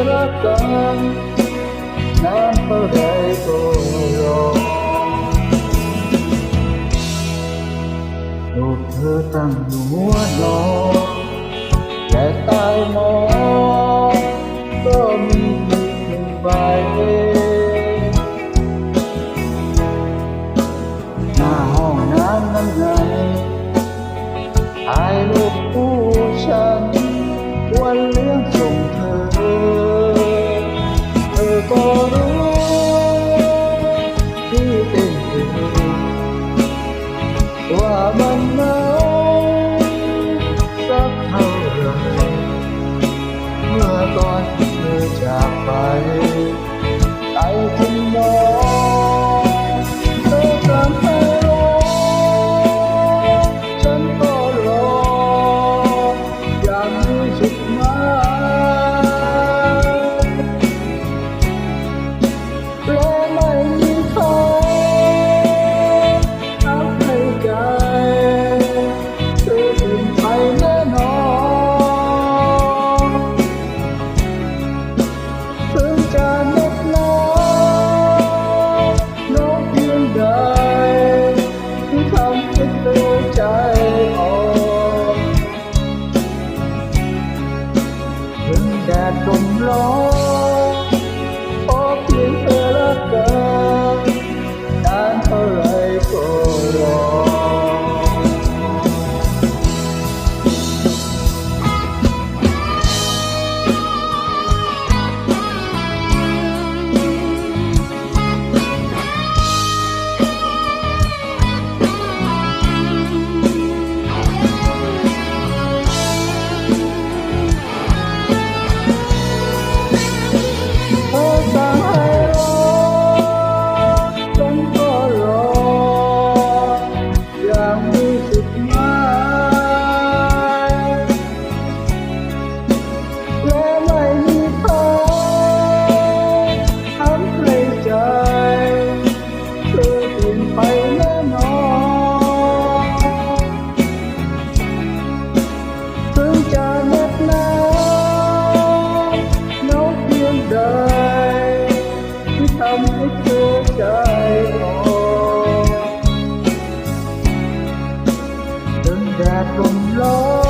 gerakan dan bagai goyang Đột thơ tăng lúa nó Lẽ tai mó Có mi mình vài đêm Nà nán nắng con แดดลมร้อน